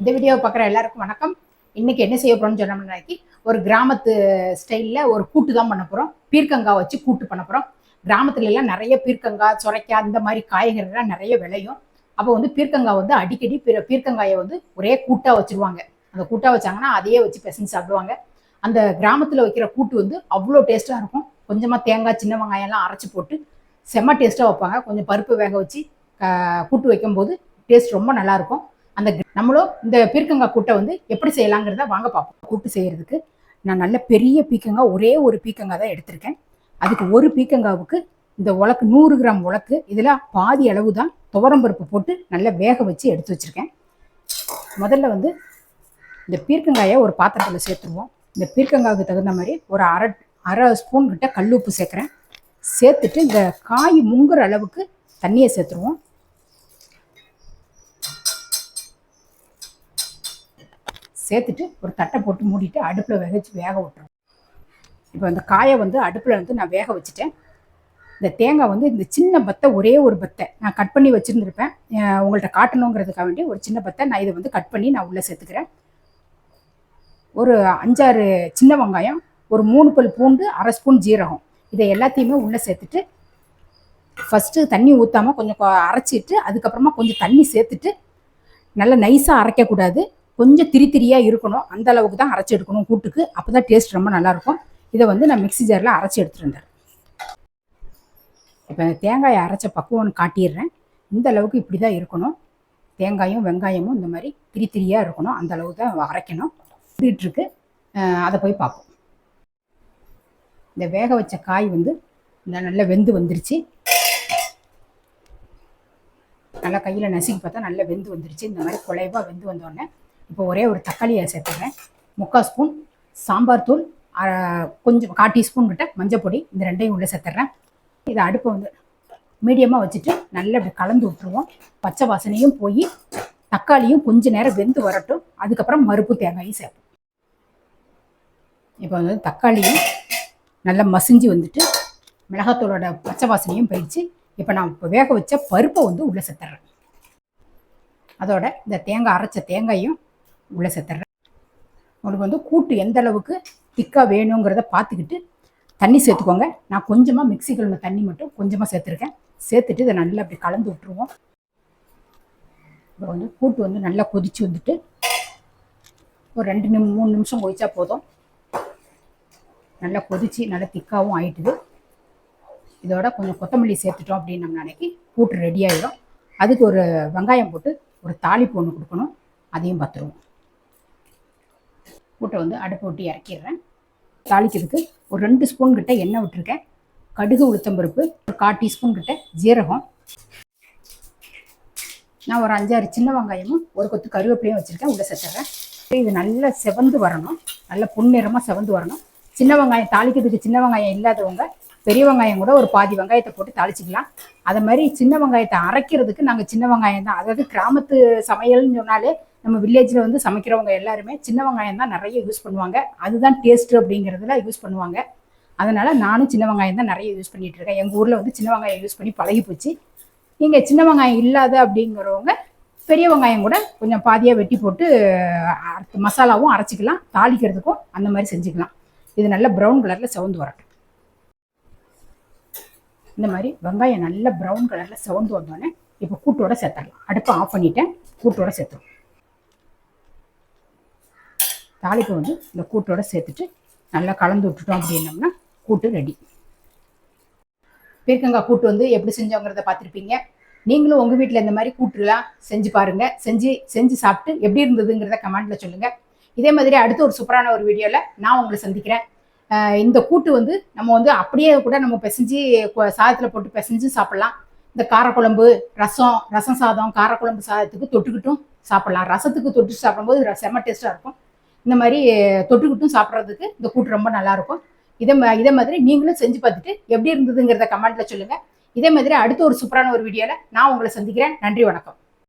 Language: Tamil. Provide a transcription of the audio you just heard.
இந்த வீடியோவை பார்க்குற எல்லாருக்கும் வணக்கம். இன்னைக்கு என்ன செய்ய போறோம்னு சொன்னோம்னாக்கி ஒரு கிராமத்து ஸ்டைலில் ஒரு கூட்டு தான் பண்ண போகிறோம் பீர்க்கங்காய் வச்சு கூட்டு பண்ண போகிறோம் கிராமத்துல எல்லாம் நிறைய பீர்க்கங்காய் சுரைக்காய் இந்த மாதிரி காய்கறிலாம் நிறைய விளையும். அப்போ வந்து பீர்க்கங்காய் வந்து அடிக்கடி பீர- பீர்க்கங்காயை வந்து ஒரே கூட்டாக வச்சுருவாங்க. அந்த கூட்டாக வச்சாங்கன்னா அதையே வச்சு பிசைஞ்சு சாப்பிடுவாங்க. அந்த கிராமத்தில் வைக்கிற கூட்டு வந்து அவ்வளோ டேஸ்ட்டாக இருக்கும். கொஞ்சமாக தேங்காய் சின்ன வெங்காயம்லாம் அரைச்சி போட்டு செம்ம டேஸ்ட்டாக வைப்பாங்க. கொஞ்சம் பருப்பு வேக வச்சு கூட்டு வைக்கும்போது டேஸ்ட் ரொம்ப நல்லாயிருக்கும் அந்த நம்மளும் இந்த பீர்க்கங்காய் கூட்டை வந்து எப்படி செய்யலாங்கிறத வாங்க பார்ப்போம். கூட்டு செய்யறதுக்கு நான் நல்ல பெரிய பீக்கங்காய் ஒரே ஒரு பீக்கங்காய் தான் எடுத்திருக்கேன். அதுக்கு ஒரு பீக்கங்காவுக்கு இந்த உலக்கு நூறு கிராம் உலக்கு இதில் பாதி அளவு தான் துவரம்பருப்பு போட்டு நல்லா வேக வச்சு எடுத்து வச்சுருக்கேன். முதல்ல வந்து இந்த பீர்க்கங்காயை ஒரு பாத்திரத்தில் சேர்த்துருவோம். இந்த பீர்க்கங்காவுக்கு தகுந்த மாதிரி ஒரு அரை அரை ஸ்பூன் கிட்ட கல் உப்பு சேர்க்குறேன். சேர்த்துட்டு இந்த காய் முங்குற அளவுக்கு தண்ணியை சேர்த்துருவோம். சேர்த்துட்டு ஒரு தட்டை போட்டு மூடிட்டு அடுப்பில் வேக வச்சு வேக விட்டுரும் இப்போ அந்த காயை வந்து அடுப்பில் வந்து நான் வேக வச்சுட்டேன். இந்த தேங்காய் வந்து இந்த சின்ன பத்தை ஒரே ஒரு பத்தை நான் கட் பண்ணி வச்சுருந்துருப்பேன். உங்கள்கிட்ட காட்டணுங்கிறதுக்காக வேண்டி ஒரு சின்ன பத்தை நான் இதை வந்து கட் பண்ணி நான் உள்ளே சேர்த்துக்கிறேன். ஒரு அஞ்சாறு சின்ன வெங்காயம் ஒரு மூணு பல் பூண்டு அரை ஸ்பூன் ஜீரகம் இதை எல்லாத்தையுமே உள்ளே சேர்த்துட்டு ஃபஸ்ட்டு தண்ணி ஊற்றாமல் கொஞ்சம் அரைச்சிட்டு அதுக்கப்புறமா கொஞ்சம் தண்ணி சேர்த்துட்டு நல்லா நைஸாக அரைக்கக்கூடாது. கொஞ்சம் திரி திரியாக இருக்கணும். அந்த அளவுக்கு தான் அரைச்சி எடுக்கணும் கூட்டுக்கு. அப்போ தான் டேஸ்ட் ரொம்ப நல்லாயிருக்கும். இதை வந்து நான் மிக்சி ஜாரில் அரைச்சி எடுத்துருந்தேன். இப்போ இந்த தேங்காயை அரைச்ச பக்குவம்னு காட்டிடுறேன். இந்த அளவுக்கு இப்படி தான் இருக்கணும். தேங்காயும் வெங்காயமும் இந்த மாதிரி திரி திரியாக இருக்கணும். அந்த அளவு தான் அரைக்கணும். வந்துட்டு இருக்கு அதை போய் பார்ப்போம். இந்த வேக வச்ச காய் வந்து இந்த நல்லா வெந்து வந்துருச்சு. நல்லா கையில் நசுக்கி பார்த்தா நல்லா வெந்து வந்துருச்சு. இந்த மாதிரி குலைவாக வெந்து வந்தோடனே இப்போ ஒரே ஒரு தக்காளியை சேர்த்துக்கிறேன். முக்கால் ஸ்பூன் சாம்பார் தூள் கொஞ்சம் கால் டீஸ்பூன் கிட்ட மஞ்சள் பொடி இந்த ரெண்டையும் உள்ளே சேர்த்துட்றேன் இதை அடுப்பை வந்து மீடியமாக வச்சுட்டு நல்லா இப்படி கலந்து விட்டுருவோம். பச்சை வாசனையும் போய் தக்காளியும் கொஞ்ச நேரம் வெந்து வரட்டும். அதுக்கப்புறம் மறுப்பு தேங்காயும் சேர்ப்போம். இப்போ வந்து தக்காளியும் நல்லா மசிஞ்சு வந்துட்டு மிளகாத்தூளோட பச்சை வாசனையும் போயிடுச்சு. இப்போ நான் இப்போ வேக வச்ச பருப்பை வந்து உள்ளே சேர்த்துட்றேன் அதோட இந்த தேங்காய் அரைச்ச தேங்காயும் உள்ளே சேர்த்துறேன் உங்களுக்கு வந்து கூட்டு எந்த அளவுக்கு திக்காக வேணுங்கிறத பார்த்துக்கிட்டு தண்ணி சேர்த்துக்கோங்க. நான் கொஞ்சமாக மிக்ஸி கழுவின தண்ணி மட்டும் கொஞ்சமாக சேர்த்துருக்கேன். சேர்த்துட்டு இதை நல்லா அப்படி கலந்து விட்டுருவோம். இப்போ வந்து கூட்டு வந்து நல்லா கொதிச்சு வந்துட்டு ஒரு ரெண்டு நிமி மூணு நிமிஷம் கொதிச்சா போதும். நல்லா கொதிச்சு நல்லா திக்காவும் ஆயிட்டுது. இதோட கொஞ்சம் கொத்தமல்லி சேர்த்துட்டோம் அப்படின்னு நம்ம நினைக்கி கூட்டு ரெடி ஆகிடும் அதுக்கு ஒரு வெங்காயம் போட்டு ஒரு தாளிப்பு ஒன்று கொடுக்கணும். அதையும் பார்த்துருவோம். கூட்டை வந்து அடுப்பு விட்டு இறக்கிடுறேன். தாளிக்கிறதுக்கு ஒரு ரெண்டு ஸ்பூன் கிட்ட எண்ணெய் விட்டுருக்கேன். கடுகு உளுத்தம்பருப்பு ஒரு கால் டீஸ்பூன் கிட்ட ஜீரகம். நான் ஒரு அஞ்சாறு சின்ன வெங்காயமும் ஒரு கொத்து கருவேப்பிலையும் வச்சுருக்கேன். உள்ளே சேர்த்துறேன். இது நல்லா செவந்து வரணும். நல்லா பொன்னிறமாக செவந்து வரணும். சின்ன வெங்காயம் தாளிக்கிறதுக்கு சின்ன வெங்காயம் இல்லாதவங்க பெரிய வெங்காயம் கூட ஒரு பாதி வெங்காயத்தை போட்டு தாளிச்சிக்கலாம். அதை மாதிரி சின்ன வெங்காயத்தை அரைக்கிறதுக்கு நாங்கள் சின்ன வெங்காயம் தான். அதாவது கிராமத்து சமையல்னு சொன்னாலே நம்ம வில்லேஜில் வந்து சமைக்கிறவங்க எல்லாருமே சின்ன வெங்காயம் தான் நிறைய யூஸ் பண்ணுவாங்க. அதுதான் டேஸ்ட் அப்படிங்கிறதுல யூஸ் பண்ணுவாங்க. அதனால் நானும் சின்ன வெங்காயம் தான் நிறைய யூஸ் பண்ணிகிட்டு இருக்கேன். எங்கள் ஊரில் வந்து சின்ன வெங்காயம் யூஸ் பண்ணி பழகி போச்சு. நீங்கள் சின்ன வெங்காயம் இல்லாத அப்படிங்கிறவங்க பெரிய வெங்காயம் கூட கொஞ்சம் பாதியாக வெட்டி போட்டு மசாலாவும் அரைச்சிக்கலாம் தாளிக்கிறதுக்கும் அந்த மாதிரி செஞ்சுக்கலாம் இது நல்ல ப்ரௌன் கலரில் செவந்து வரட்டும் இந்த மாதிரி வெங்காயம் நல்ல ப்ரௌன் கலரில் செவந்து வந்தோடனே இப்போ கூட்டோட சேர்த்துடலாம் அடுப்பை ஆஃப் பண்ணிவிட்டேன் கூட்டோட சேர்த்துருவோம் தாளிப்பை வந்து இந்த கூட்டோட சேர்த்துட்டு நல்லா கலந்து விட்டுட்டோம் அப்படின்னோம்னா கூட்டு ரெடி. பீர்க்கங்காய் கூட்டு வந்து எப்படி செஞ்சோங்கிறத பார்த்துருப்பீங்க. நீங்களும் உங்கள் வீட்டில் இந்த மாதிரி கூட்டுலாம் செஞ்சு பாருங்கள் செஞ்சு செஞ்சு சாப்பிட்டு எப்படி இருந்ததுங்கிறத கமெண்ட்ல சொல்லுங்கள் இதே மாதிரி அடுத்த ஒரு சூப்பரான ஒரு வீடியோவில் நான் உங்களை சந்திக்கிறேன். இந்த கூட்டு வந்து நம்ம வந்து அப்படியே கூட நம்ம பிசைஞ்சு சாதத்தில் போட்டு பிசைஞ்சு சாப்பிட்லாம். இந்த காரக்குழம்பு ரசம் ரசம் சாதம் காரக்குழம்பு சாதத்துக்கு தொட்டுக்கிட்டும் சாப்பிடலாம். ரசத்துக்கு தொட்டு சாப்பிடும்போது செம செம்ம டேஸ்ட்டாக இருக்கும். இந்த மாதிரி தொட்டுக்கிட்டும் சாப்பிட்றதுக்கு இந்த கூட்டு ரொம்ப நல்லாயிருக்கும். இதே மா- இதே மாதிரி நீங்களும் செஞ்சு பார்த்துட்டு எப்படி இருந்ததுங்கிறத கமெண்ட்டில் சொல்லுங்கள் இதே மாதிரி அடுத்த ஒரு சூப்பரான ஒரு வீடியோவில் நான் உங்களை சந்திக்கிறேன். நன்றி வணக்கம்.